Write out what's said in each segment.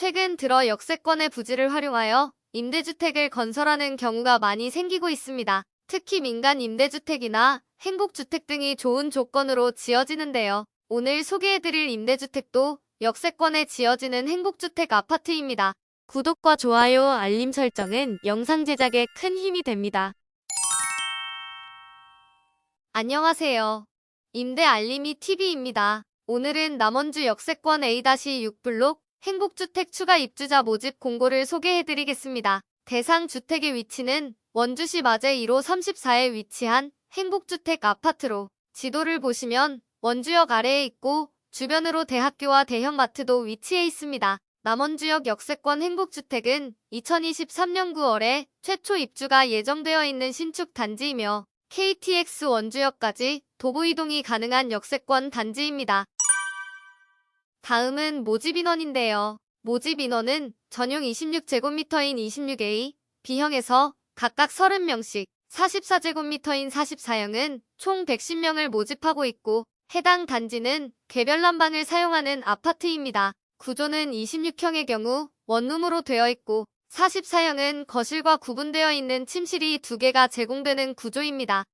최근 들어 역세권의 부지를 활용하여 임대주택을 건설하는 경우가 많이 생기고 있습니다. 특히 민간 임대주택이나 행복주택 등이 좋은 조건으로 지어지는데요. 오늘 소개해드릴 임대주택도 역세권에 지어지는 행복주택 아파트입니다. 구독과 좋아요, 알림 설정은 영상 제작에 큰 힘이 됩니다. 안녕하세요. 임대 알림이 TV입니다. 오늘은 남원주 역세권 A-6블록 행복주택 추가 입주자 모집 공고를 소개해드리겠습니다. 대상 주택의 위치는 원주시 마제 1호 34에 위치한 행복주택 아파트로 지도를 보시면 원주역 아래에 있고 주변으로 대학교와 대형마트도 위치해 있습니다. 남원주역 역세권 행복주택은 2023년 9월에 최초 입주가 예정되어 있는 신축 단지이며 KTX 원주역까지 도보 이동이 가능한 역세권 단지입니다. 다음은 모집 인원인데요. 모집 인원은 전용 26제곱미터인 26A, B형에서 각각 30명씩, 44제곱미터인 44형은 총 110명을 모집하고 있고 해당 단지는 개별 난방을 사용하는 아파트입니다. 구조는 26형의 경우 원룸으로 되어 있고 44형은 거실과 구분되어 있는 침실이 두 개가 제공되는 구조입니다.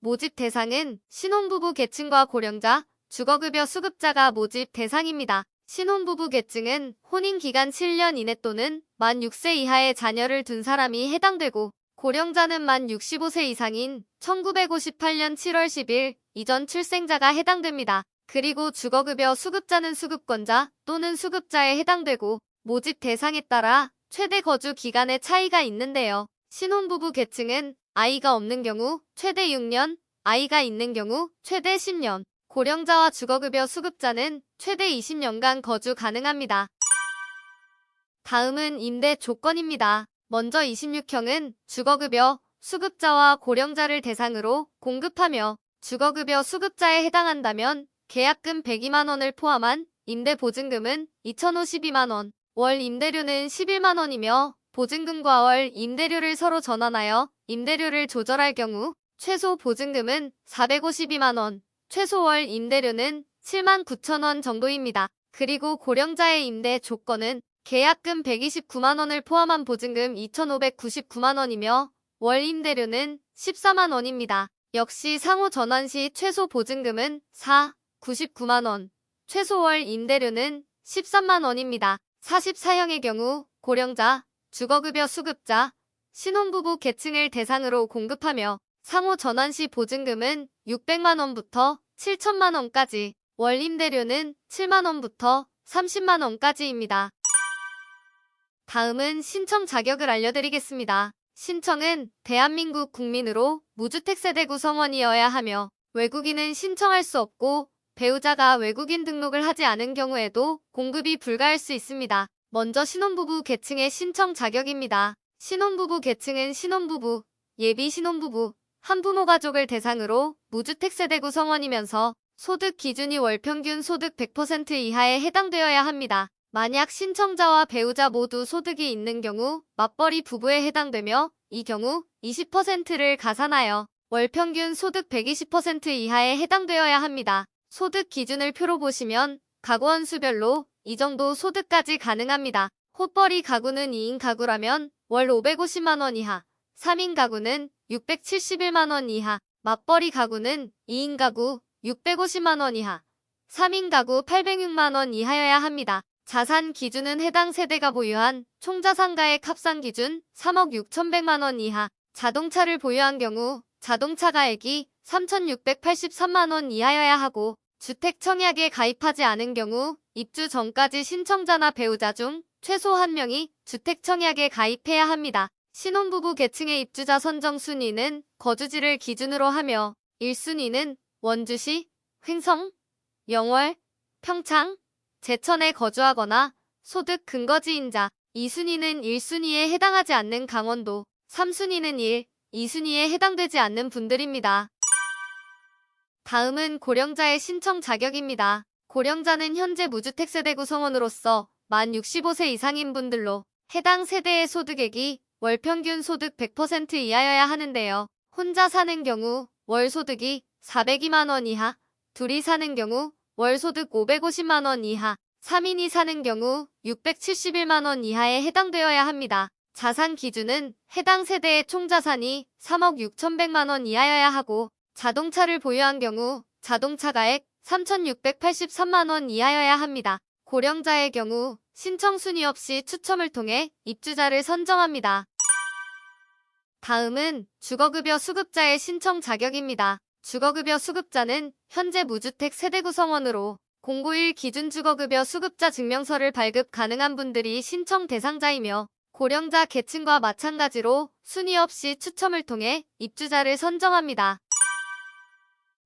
모집 대상은 신혼부부 계층과 고령자, 주거급여 수급자가 모집 대상입니다. 신혼부부 계층은 혼인기간 7년 이내 또는 만 6세 이하의 자녀를 둔 사람이 해당되고 고령자는 만 65세 이상인 1958년 7월 10일 이전 출생자가 해당됩니다. 그리고 주거급여 수급자는 수급권자 또는 수급자에 해당되고 모집 대상에 따라 최대 거주 기간의 차이가 있는데요. 신혼부부 계층은 아이가 없는 경우 최대 6년, 아이가 있는 경우 최대 10년, 고령자와 주거급여 수급자는 최대 20년간 거주 가능합니다. 다음은 임대 조건입니다. 먼저 26형은 주거급여 수급자와 고령자를 대상으로 공급하며 주거급여 수급자에 해당한다면 계약금 102만원을 포함한 임대보증금은 2,052만원, 월 임대료는 11만원이며 보증금과 월 임대료를 서로 전환하여 임대료를 조절할 경우 최소 보증금은 452만원, 최소 월 임대료는 7만 9천원 정도입니다. 그리고 고령자의 임대 조건은 계약금 129만원을 포함한 보증금 2,599만원이며 월 임대료는 14만원입니다. 역시 상호 전환 시 최소 보증금은 4, 99만원, 최소 월 임대료는 13만원입니다. 44형의 경우 고령자, 주거급여 수급자, 신혼부부 계층을 대상으로 공급하며 상호 전환 시 보증금은 600만원부터 7천만원까지, 월 임대료는 7만원부터 30만원까지입니다. 다음은 신청 자격을 알려드리겠습니다. 신청은 대한민국 국민으로 무주택 세대 구성원이어야 하며 외국인은 신청할 수 없고 배우자가 외국인 등록을 하지 않은 경우에도 공급이 불가할 수 있습니다. 먼저 신혼부부 계층의 신청 자격입니다. 신혼부부 계층은 신혼부부, 예비 신혼부부, 한부모 가족을 대상으로 무주택 세대 구성원이면서 소득 기준이 월평균 소득 100% 이하에 해당되어야 합니다. 만약 신청자와 배우자 모두 소득이 있는 경우 맞벌이 부부에 해당되며 이 경우 20%를 가산하여 월평균 소득 120% 이하에 해당되어야 합니다. 소득 기준을 표로 보시면 가구원 수별로 이 정도 소득까지 가능합니다. 호벌이 가구는 2인 가구라면 월 550만원 이하, 3인 가구는 671만원 이하, 맞벌이 가구는 2인 가구 650만원 이하, 3인 가구 806만원 이하여야 합니다. 자산 기준은 해당 세대가 보유한 총자산가액 합산 기준 3억 6천백만원 이하, 자동차를 보유한 경우 자동차 가액이 3,683만원 이하여야 하고 주택 청약에 가입하지 않은 경우 입주 전까지 신청자나 배우자 중 최소 한 명이 주택 청약에 가입해야 합니다. 신혼부부 계층의 입주자 선정 순위는 거주지를 기준으로 하며 1순위는 원주시, 횡성, 영월, 평창, 제천에 거주하거나 소득 근거지인자 2순위는 1순위에 해당하지 않는 강원도 3순위는 1, 2순위에 해당되지 않는 분들입니다. 다음은 고령자의 신청 자격입니다. 고령자는 현재 무주택 세대 구성원으로서 만 65세 이상인 분들로 해당 세대의 소득액이 월 평균 소득 100% 이하여야 하는데요. 혼자 사는 경우 월 소득이 402만원 이하, 둘이 사는 경우 월 소득 550만원 이하, 3인이 사는 경우 671만 원 이하에 해당되어야 합니다. 자산 기준은 해당 세대의 총 자산이 3억 6,100만 원 이하여야 하고 자동차를 보유한 경우 자동차 가액 3,683만 원 이하여야 합니다. 고령자의 경우 신청 순위 없이 추첨을 통해 입주자를 선정합니다. 다음은 주거급여 수급자의 신청 자격입니다. 주거급여 수급자는 현재 무주택 세대 구성원으로 091 기준 주거급여 수급자 증명서를 발급 가능한 분들이 신청 대상자이며 고령자 계층과 마찬가지로 순위 없이 추첨을 통해 입주자를 선정합니다.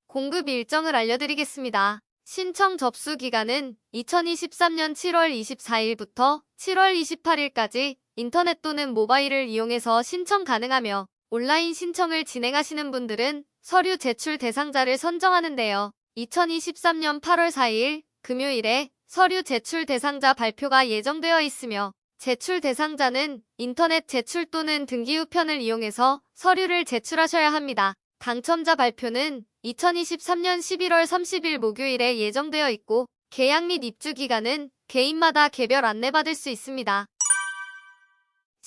공급 일정을 알려드리겠습니다. 신청 접수 기간은 2023년 7월 24일부터 7월 28일까지 인터넷 또는 모바일을 이용해서 신청 가능하며 온라인 신청을 진행하시는 분들은 서류 제출 대상자를 선정하는데요. 2023년 8월 4일 금요일에 서류 제출 대상자 발표가 예정되어 있으며 제출 대상자는 인터넷 제출 또는 등기 우편을 이용해서 서류를 제출하셔야 합니다. 당첨자 발표는 2023년 11월 30일 목요일에 예정되어 있고 계약 및 입주 기간은 개인마다 개별 안내받을 수 있습니다.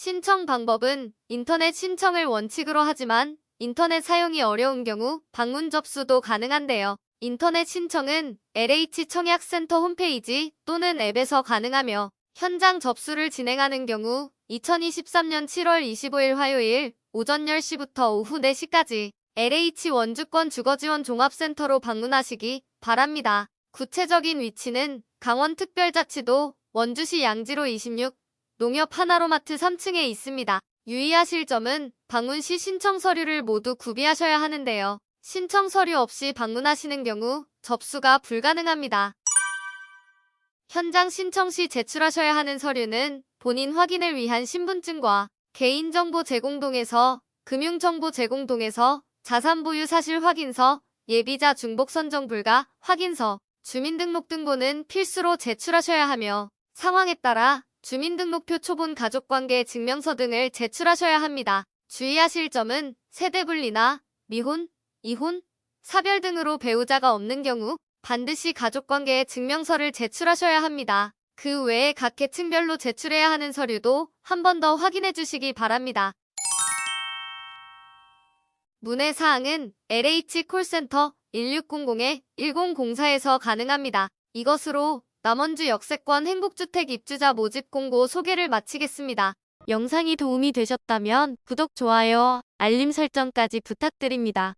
신청 방법은 인터넷 신청을 원칙으로 하지만 인터넷 사용이 어려운 경우 방문 접수도 가능한데요. 인터넷 신청은 LH 청약센터 홈페이지 또는 앱에서 가능하며 현장 접수를 진행하는 경우 2023년 7월 25일 화요일 오전 10시부터 오후 4시까지 LH 원주권 주거지원 종합센터로 방문하시기 바랍니다. 구체적인 위치는 강원특별자치도 원주시 양지로 26 농협 하나로마트 3층에 있습니다. 유의하실 점은 방문 시 신청 서류를 모두 구비하셔야 하는데요. 신청 서류 없이 방문하시는 경우 접수가 불가능합니다. 현장 신청 시 제출하셔야 하는 서류는 본인 확인을 위한 신분증과 개인정보 제공동에서 금융정보 제공동에서 자산보유 사실 확인서, 예비자 중복 선정 불가 확인서, 주민등록등본은 필수로 제출하셔야 하며 상황에 따라 주민등록표 초본 가족관계 증명서 등을 제출하셔야 합니다. 주의하실 점은 세대분리나 미혼, 이혼, 사별 등으로 배우자가 없는 경우 반드시 가족관계의 증명서를 제출하셔야 합니다. 그 외에 각 계층별로 제출해야 하는 서류도 한 번 더 확인해 주시기 바랍니다. 문의 사항은 LH 콜센터 1600-1004에서 가능합니다. 이것으로 남원주 역세권 행복주택 입주자 모집 공고 소개를 마치겠습니다. 영상이 도움이 되셨다면 구독, 좋아요, 알림 설정까지 부탁드립니다.